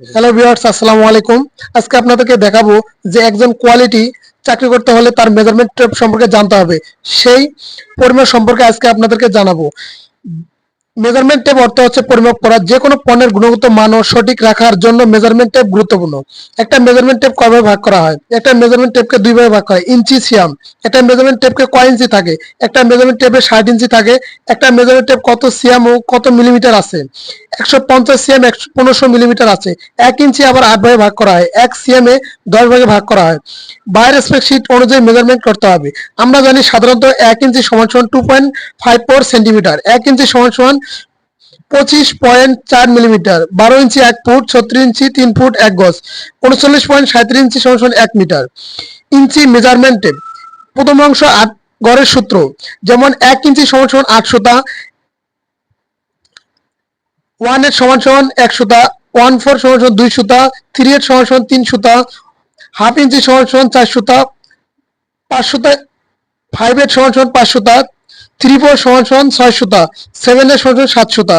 Hello viewers আসসালামু আলাইকুম। আজকে আপনাদেরকে দেখাবো যে একজন কোয়ালিটি চাকরি করতে হলে তার মেজারমেন্ট টেপ সম্পর্কে জানতে হবে। সেই পরিমাপ সম্পর্কে আজকে আপনাদেরকে জানাব। মেজারমেন্ট টেপ অর্থ হচ্ছে পরিমাপ করা। যে কোনো পণ্যের গুণগত মান সঠিক রাখার জন্য মেজারমেন্ট টেপ গুরুত্বপূর্ণ। একটা মেজারমেন্ট টেপ কয়ভাবে ভাগ করা হয়? একটা মেজারমেন্ট টেপকে দুই ভাগে ভাগ করা হয়। ইঞ্চি, সিয়াম। একটা মেজারমেন্ট টেপকে কয় ইঞ্চি থাকে? একটা মেজারমেন্ট টেপে ষাট ইঞ্চি থাকে। একটা মেজারমেন্ট টেপ কত সিয়াম ও কত মিলিমিটার আছে? একশো পঞ্চাশ সিএম একশো পনেরোশো মিলিমিটার আছে। এক ইঞ্চি আবার আট ভাগে ভাগ করা হয়। এক সিএম এ দশ ভাগে ভাগ করা হয়। স্প্রেডশিট অনুযায়ী মেজারমেন্ট করতে হবে। আমরা জানি সাধারণত এক ইঞ্চি সমান সমান two point five four centimetre এক ইঞ্চি সমান সমান পঁচিশ পয়েন্ট চার মিলিমিটার বারো ইঞ্চি এক ফুট, ছত্রিশ ইঞ্চি তিন ফুট এক গজ, উনচল্লিশ পয়েন্ট সাঁত্রিশ ইঞ্চি সমান সমান এক মিটার ইঞ্চি মেজারমেন্ট প্রথম অংশ আট গড়ের সূত্র, যেমন এক ইঞ্চি সমান সমান আট সুতা ওয়ান এইট সমান সমান এক সুতা, ওয়ান ফোর সমান সমান দুই সুতা, থ্রি এইট সমান সমান তিন সুতা, হাফ ইঞ্চি সমান সমান চার সুতা, পাঁচ সুতা, ফাইভ এইট সমান সমান পাঁচ সুতা, থ্রি ফোর সমান সমান ছয় সুতা, সেভেন এইট সমান সমান সাত সুতা।